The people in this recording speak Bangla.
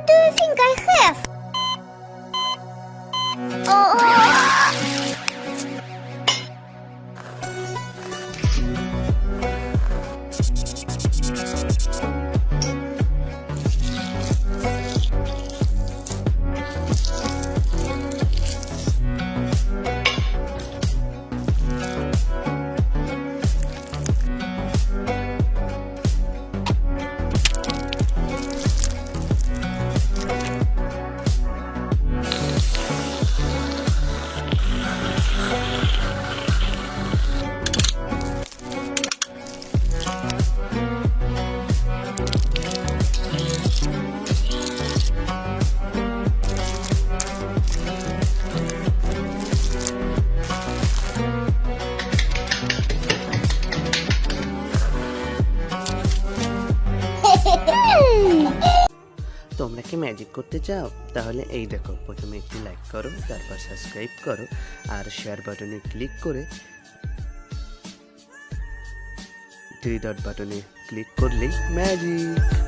What do you think I have? Oh. তোমরা কি ম্যাজিক করতে চাও? তাহলে এই দেখো, প্রথমে একটি লাইক করো, তারপর সাবস্ক্রাইব করো, আর শেয়ার বাটনে ক্লিক করে থ্রি ডট বাটনে ক্লিক করলেই ম্যাজিক